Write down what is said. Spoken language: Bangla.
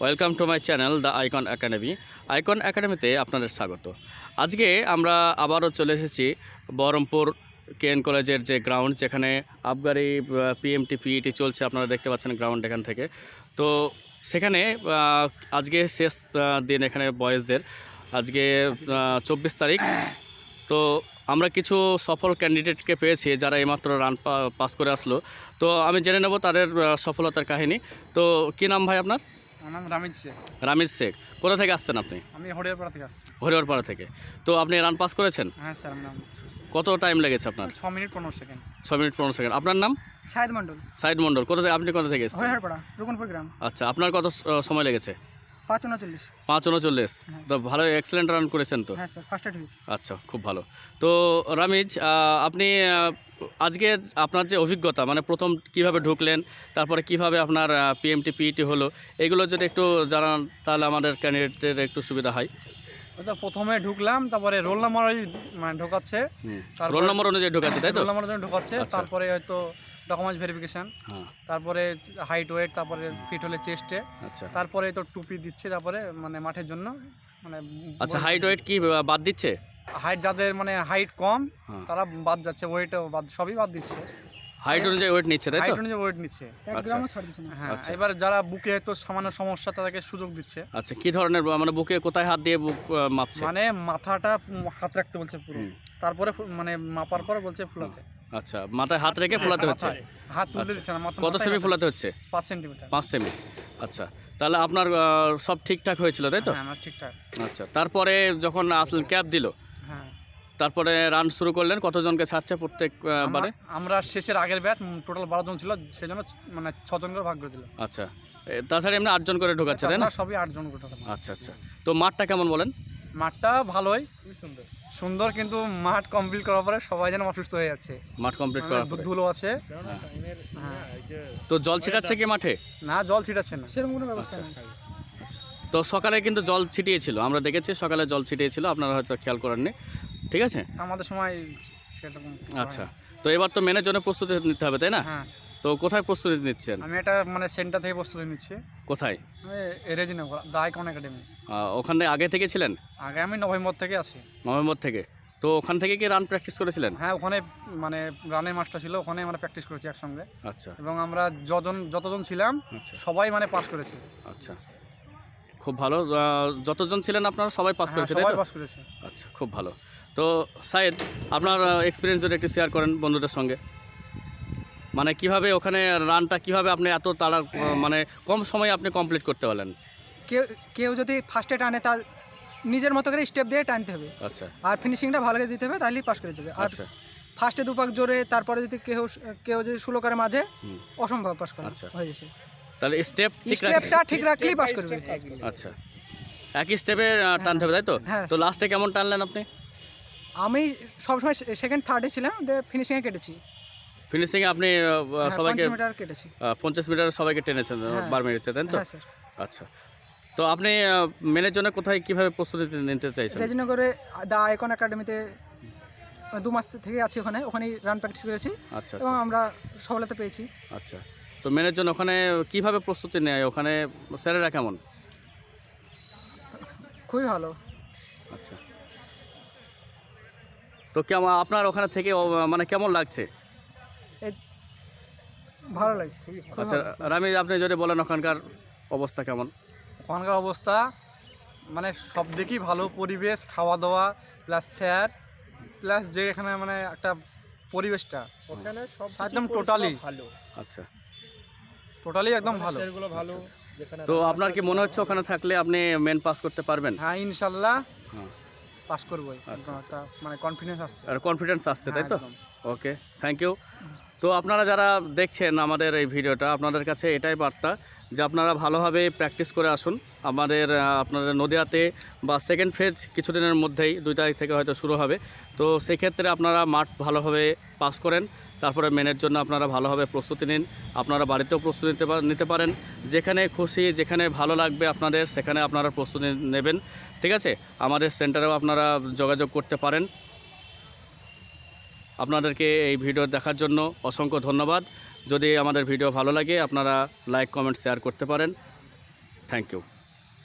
Welcome to my channel the icon academy icon একাডেমিতে আপনাদের স্বাগত। আজকে আমরা আবারও চলে এসেছি বহরমপুর কেএন কলেজের যে গ্রাউন্ড যেখানে আবগারি পিএমটি পিইটি চলছে। আপনারা দেখতে পাচ্ছেন গ্রাউন্ড এখান থেকে। তো সেখানে আজকে শেষ দিন এখানে বয়েজদের। আজকে চব্বিশ তারিখ। তো আমরা কিছু সফল ক্যান্ডিডেটকে পেয়েছি, যারা এইমাত্র রান পাস করে আসলো। তো আমি জেনে নেব তাদের সফলতার কাহিনী। তো কী নাম ভাই আপনার? আমার নাম রামিজ শেখ। রামিজ শেখ। কোথা থেকে আসছেন আপনি? আমি হরিয়ারপাড়া থেকে আসছি। হরিহরপাড়া থেকে। তো আপনি রান পাস করেছেন? হ্যাঁ স্যার নাম কত টাইম লেগেছে আপনার? ছ মিনিট পনেরো সেকেন্ড। ছ মিনিট পনেরো সেকেন্ড। আপনার নাম? শাহেদ মন্ডল সাইড মণ্ডল। কোথা থেকে আপনি কোথা থেকে এসেছেন? হরিয়ারপাড়া রুকনপুর গ্রাম। আচ্ছা আপনার কত সময় লেগেছে? পাঁচ উনচল্লিশ। পাঁচ উনচল্লিশ। হ্যাঁ। তো ভালো এক্সেলেন্ট রান করেছেন তো? হ্যাঁ স্যার ফার্স্ট এড হয়েছে। আচ্ছা খুব ভালো। তো রামিজ আপনি আজকে আপনার যে অভিজ্ঞতা মানে প্রথম কীভাবে ঢুকলেন তারপরে কীভাবে আপনার পিএমটি পিইটি E হলো এগুলো যদি একটু জানান তাহলে আমাদের ক্যান্ডিডেটের একটু সুবিধা হয়। ওটা প্রথমে ঢুকলাম তারপরে রোল নাম্বার মানে ঢোকাচ্ছে। রোল নাম্বার অনুযায়ী ঢুকাচ্ছে তাই তো? রোল নাম্বার জন্য ঢোকাচ্ছে আচ্ছা। তারপরে হয়তো ডকুমেন্টস ভেরিফিকেশন হ্যাঁ। তারপরে হাইট ওয়েট তারপরে ফিট হলে চেস্টে আচ্ছা। তারপরে তো টুপি দিচ্ছে তারপরে মানে মাঠের জন্য মানে আচ্ছা হাইট ওয়েট কি বাদ দিচ্ছে? হাইট যাদের মানে হাইট কম হ্যাঁ। তারা বাদ যাচ্ছে ওয়েটও বাদ সবই বাদ দিচ্ছে। হাইট অনুযায়ী ওয়েট নিচ্ছে তাই তো? হাইট অনুযায়ী ওয়েট নিচ্ছে। আচ্ছা। হ্যাঁ আচ্ছা। এবার যারা বুকে তো সামান্য সমস্যা তাদেরকে সুযোগ দিচ্ছে। আচ্ছা কি ধরনের মানে বুকে কোথায় হাত দিয়ে বুক মাপছে? মানে মাথাটা হাত রাখতে বলছে পুরো। তারপরে মানে মাপার পর বলছে ফুলাতে। আচ্ছা মাথায় হাত রেখে ফোলাতে হচ্ছে? হাত তুলতে আচ্ছা। দিচ্ছে না মাথা কত সেমি ফোলাতে হচ্ছে? পাঁচ সেন্টিমিটার। পাঁচ সেমি। আচ্ছা তাহলে আপনার সব ঠিকঠাক হয়েছিল তাই তো? হ্যাঁ আমার ঠিকঠাক। আচ্ছা তারপরে যখন আসলেন ক্যাব দিল হ্যাঁ তারপরে রান শুরু করলেন কতজনকে ছাড়ছে প্রত্যেক বারে? আমরা শেষের আগের ব্যাচ টোটাল বারো জন ছিল সেজন্য মানে ছজন করে ভাগ করে দিল। আচ্ছা। তাছাড়া এমনি আটজন করে ঢোকাচ্ছে তাই না? সবই আটজন করে আচ্ছা আচ্ছা। তো মাঠটা কেমন বলেন? মাঠটা ভালোই। সুন্দর। সুন্দর কিন্তু মাঠ কমপ্লিট করার পরে সবাই যেন অসুস্থ হয়ে যাচ্ছে। মাঠ কমপ্লিট মানে করার পরে। ধুলো আছে। হ্যাঁ। হ্যাঁ। তো জল ছিটাচ্ছে কি মাঠে? না জল ছিটাচ্ছে না। সেরকম কোনো ব্যবস্থা নেই। আচ্ছা। তো সকালে কিন্তু জল ছিটিয়েছিল আমরা দেখেছি সকালে জল ছিটিয়েছিল আপনারা হয়তো খেয়াল করেননি। ঠিক আছে? আমাদের সময় সেরকম আচ্ছা তো এবার তো মেনের জন্য প্রস্তুতি নিতে হবে তাই না? হ্যাঁ। তো কোথায় প্রস্তুতি নিচ্ছেন? আমি এটা মানে সেন্টার থেকে প্রস্তুতি নিচ্ছি। কোথায়? Rejinagar the icon academy. ওখানে আগে থেকে ছিলেন? আগে আমি নভেম্বর থেকে আছি। নভেম্বর থেকে। তো ওখান থেকে কি রান প্র্যাকটিস করেছিলেন? হ্যাঁ ওখানে মানে রানের মাস্টার ছিল ওখানে আমরা প্র্যাকটিস করেছি একসঙ্গে। আচ্ছা। এবং আমরা যজন যতজন ছিলাম আচ্ছা। সবাই মানে পাস করেছি। আচ্ছা। খুব ভালো। যতজন ছিলেন আপনারা সবাই পাস হ্যাঁ, করেছে তাই তো? আচ্ছা খুব ভালো। তো সাইদ আপনার এক্সপিরিয়েন্স যদি একটু শেয়ার করেন বন্ধুদের সঙ্গে। মানে কীভাবে ওখানে রানটা কীভাবে আপনি এত তাড়া মানে কম সময়ে আপনি কমপ্লিট করতে পারলেন? কেউ কেউ যদি ফার্স্টে টানে তার নিজের মতো করে স্টেপ দিয়ে টানতে হবে। আচ্ছা। আর ফিনিশিংটা ভালো করে দিতে হবে তাহলেই পাস করে যাবে। আচ্ছা। ফার্স্টে দুপাক জোরে তারপরে যদি কেউ কেউ যদি স্লো করে মাঝে অসম্ভব পাস করা আচ্ছা। হয়ে যাচ্ছে তাহলে স্টেপ ঠিক স্টেপটা ঠিক রাখলেই পাস করবে। আচ্ছা। একই স্টেপে টানতে হবে তাই তো? হ্যাঁ। তো লাস্টে কেমন টানলেন আপনি? আমি সবসময় সেকেন্ড থার্ডে ছিলাম দিয়ে ফিনিশিংয়ে কেটেছি। ফিনিশিংয়ে আপনি হ্যাঁ, সবাইকে পঞ্চাশ মিটার সবাইকে টেনেছেন হ্যাঁ। বার মেরেছে তাই তো? আচ্ছা। তো আপনি মেনের জন্য কোথায় কীভাবে প্রস্তুতি নিতে চাইছেন? রেজিনগরে দ্য আইকন একাডেমিতে দু মাস থেকে আছি ওখানে ওখানেই রান প্র্যাকটিস করেছি। আচ্ছা এবং আচ্ছা। আমরা সফলতা পেয়েছি। আচ্ছা। তো মেনের জন্য ওখানে কীভাবে প্রস্তুতি নেয়? ওখানে স্যারেরা কেমন? খুবই ভালো। আচ্ছা। তো কেমন আপনার ওখানে থেকে মানে কেমন লাগছে? ভালো লাগছে আচ্ছা রামি আপনি যদি বলেন ওখানকার অবস্থা কেমন? ওখানকার অবস্থা মানে সব দিকই ভালো পরিবেশ খাওয়া দাওয়া প্লাস স্যার প্লাস যে এখানে মানে একটা পরিবেশটা ওখানে সব একদম টোটালি ভালো। আচ্ছা। টোটালি একদম ভালো। সেগুলো ভালো আচ্ছা, যেখানে তো আপনার কি মনে হচ্ছে ওখানে থাকলে আপনি মেন পাস করতে পারবেন? হ্যাঁ ইনশাল্লাহ হ্যাঁ। পাস করবোই আচ্ছা, একদম একটা মানে কনফিডেন্স আসছে। আর কনফিডেন্স আসছে তাই তো? হ্যাঁ, ওকে থ্যাংক ইউ তো আপনারা যারা দেখছেন আমাদের এই ভিডিওটা আপনাদের কাছে এটাই বার্তা যে আপনারা ভালোভাবে প্র্যাকটিস করে আসুন। আমাদের আপনাদের নদিয়াতে বা সেকেন্ড ফেজ কিছুদিনের মধ্যেই, দুই তারিখ থেকে হয়তো শুরু হবে। তো সেক্ষেত্রে আপনারা মাঠ ভালোভাবে পাস করেন। তারপরে মেনের জন্য আপনারা ভালোভাবে প্রস্তুতি নিন। আপনারা বাড়িতেও প্রস্তুতি নিতে নিতে পারেন। যেখানে খুশি, যেখানে ভালো লাগবে আপনাদের, সেখানে আপনারা প্রস্তুতি নেবেন। ঠিক আছে? আমাদের সেন্টারেও আপনারা যোগাযোগ করতে পারেন। আপনাদেরকে এই ভিডিও দেখার জন্য অসংখ্য ধন্যবাদ। যদি আমাদের ভিডিও ভালো লাগে, আপনারা লাইক কমেন্ট শেয়ার করতে পারেন। Thank you